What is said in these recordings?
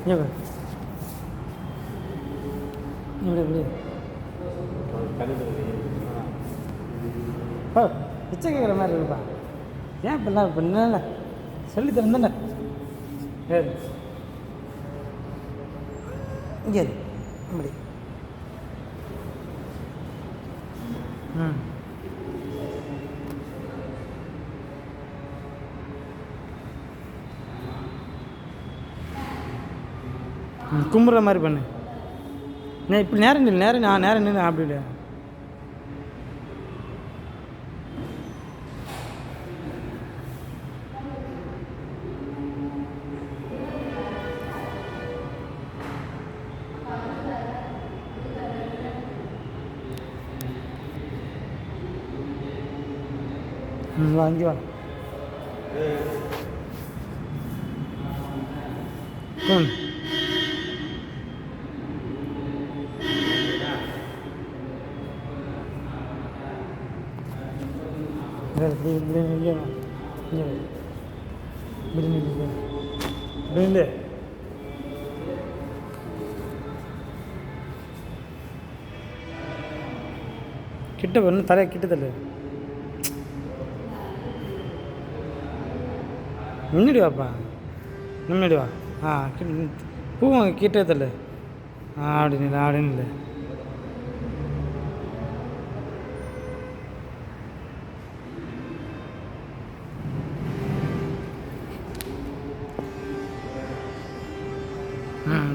இங்கே இப்படி இப்படி ஓ பிச்சை கேட்குற மாதிரி இருப்பா ஏன் இப்படிலாம் பண்ணல சொல்லி தரேன் ஏறு இங்கே இரு. இப்படி ம் கும்பிட்ற மாதிரி பண்ணு. நான் இப்படி நேரம் நில்லு நேரம் நான் நேரம் நின்று அப்படி இல்லை வாங்கி வா வா. ம். இப்படி இப்படி இங்கே வா இங்கே வா இப்படி நில்லு இப்படி நில்லு கிட்ட வரணும் தலையை கிட்ட தள்ளு. முன்னாடி வாப்பா. முன்னாடி வா. ஆ கிட்ட பூவும் கிட்டே தள்ளு. ஆ அப்படின்னு இல்லை அப்படின்னு இல்லை.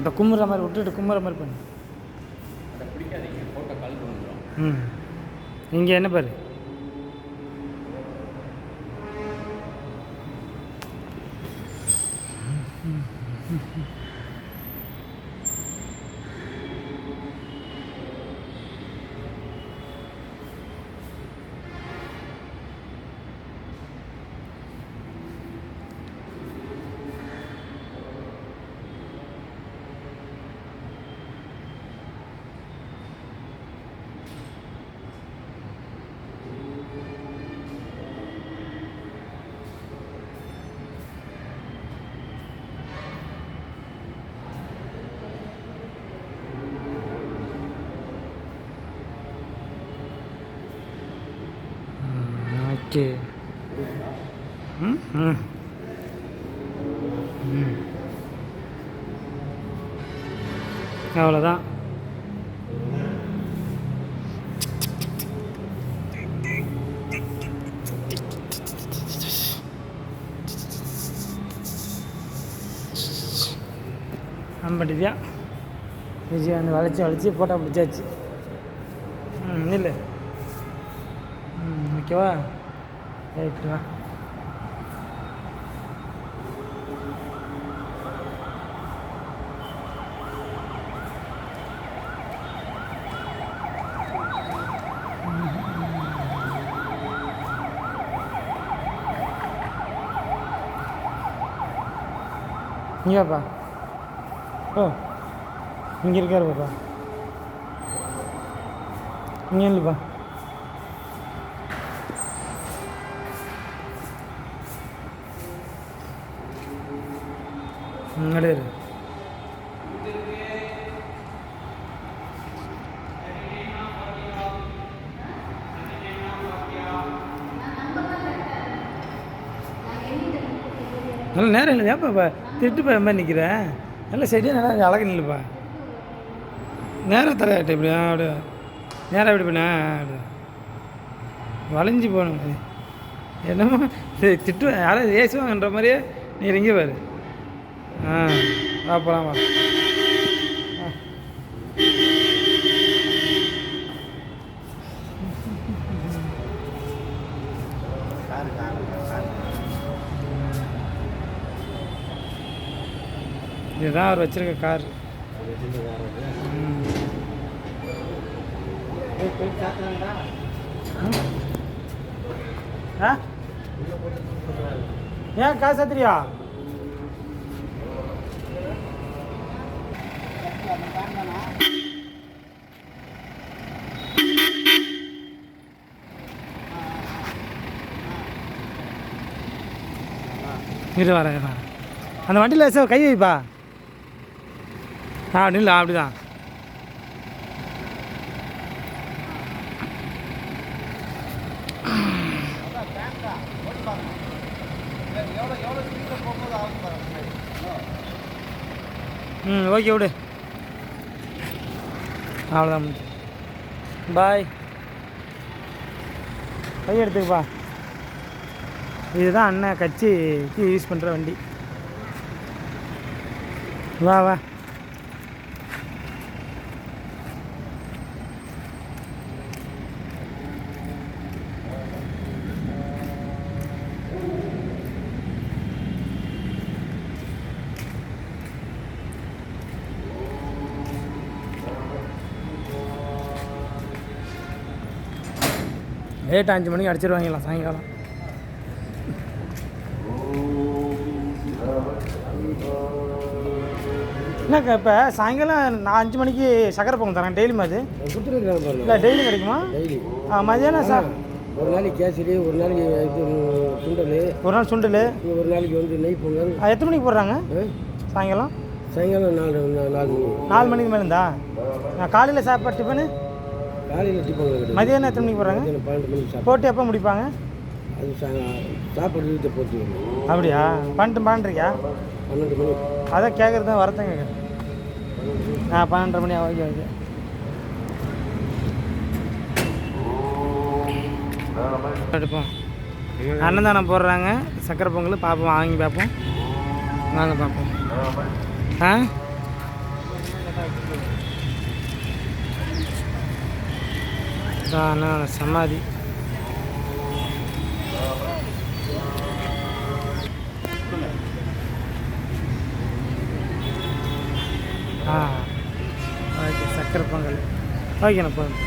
இப்போ கும்புற மாதிரி விட்டுட்டு கும்புற மாதிரி பண்ணு. ம். இங்கே என்ன பாரு? ஓகே ம் ம். ம் அவ்வளோதான். அம்பட்டிதியா விஜய் வந்து வளைச்சி வளைச்சி ஃபோட்டோ பிடிச்சாச்சு. ம் இல்லை ம் ஓகேவா எடுத்துட்டு வா இங்கேப்பா ஓ இங்கே இருக்காரு பாப்பா இங்கே இல்லைப்பா முன்னாடியே நல்ல நேரம் இல்லை ஏப்பா திட்டு போய் மாதிரி நிற்கிறேன் நல்ல செடியாக நல்லா அழகு நில்லுப்பா நேரம் தலையாட்ட இப்படி அப்படியே நேரம் இப்படி பண்ண அப்படி வளைஞ்சு போகணும் என்னமோ சரி திட்டு யாரும் ஏசுவாங்கன்ற மாதிரியே நீங்கள் இங்கே பாரு ஆ வா போகலாம் வா இதுதான் அவர் வச்சிருக்க கார். ஏன் காசு சாத்திரியா இரு வரேன் வரேன் அந்த வண்டியில் சார் கை வைப்பா. ஆ நில்ல அப்படிதான். ம் ஓகே விடு. அவ்வளோதான் பாய். கை எடுத்துக்கப்பா. இதுதான் அண்ணன் கட்சிக்கு யூஸ் பண்ணுற வண்டி. வா வா. லேட் அஞ்சு மணிக்கு அடிச்சிருவாங்களா சாயங்காலம்? என்னக்கா இப்போ சாயங்காலம் நான் அஞ்சு மணிக்கு சக்கரை பொங்கல் தரேன். டெய்லியும் அது? இல்லை டெய்லி கிடைக்குமா? டெய்லி. ஆ, மதியானம் சார் ஒரு நாளைக்கு கேசரி ஒரு நாளைக்கு சுண்டல். ஒரு நாள் சுண்டல். ஒரு நாளைக்கு வந்து நெய் பொங்கல். எத்தனை மணிக்கு போடுறாங்க? சாயங்காலம்? சாயங்காலம் நாலு நாலு மணி நாலு மணிக்கு மேலே இருந்தா நான் காலையில் சாப்பாடு டிஃபனு? காலையில் டிஃபன் மதியானம் எத்தனை மணிக்கு போடுறாங்க? பன்னெண்டு மணிக்கு போட்டு எப்போ முடிப்பாங்க? அது சாப்பாடு வீட்டை போட்டு. அப்படியா? பன்னெண்டு பன்னெண்டுரியா பன்னெண்டு மணி. அதான் கேட்குறது தான் வரத்தான் கேட்குறேன் ஆ பன்னெண்டரை மணி ஓகே ஓகே. எடுப்போம். அன்னதானம் போடுறாங்க. சக்கரை பொங்கல். பார்ப்போம் வாங்கி பார்ப்போம் வாங்க பார்ப்போம் ஆ? அன்னதான சமாதி. ஓகேண்ணா போதும்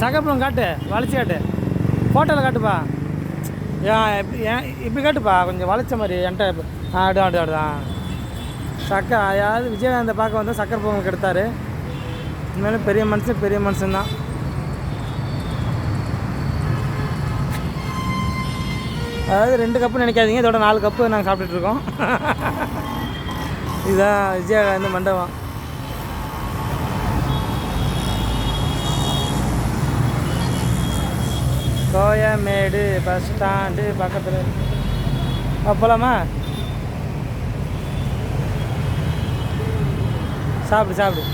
சக்கரப்பழம் காட்டு வளைச்சி காட்டு ஃபோட்டோவில் காட்டுப்பா ஏன் ஏன் இப்படி காட்டுப்பா கொஞ்சம் வளைச்ச மாதிரி என்கிட்ட ஆ ஆடு ஆடு ஆடுதான் சக்க அதாவது விஜயகாந்தை பார்க்க வந்தால் சக்கரை பொங்கல் கெடுத்தாரு. இருந்தாலும் பெரிய மனுஷன் பெரிய மனுஷன்தான். அதாவது ரெண்டு கப்பு நினைக்காதீங்க இதோட நாலு கப்பு நாங்கள் சாப்பிட்டுட்ருக்கோம் இதுதான் விஜயகாந்த் மண்டபம். கோயமேடு பஸ் ஸ்டாண்டு பக்கத்தில். போகலாமா சாப்பிடு சாப்பிடு.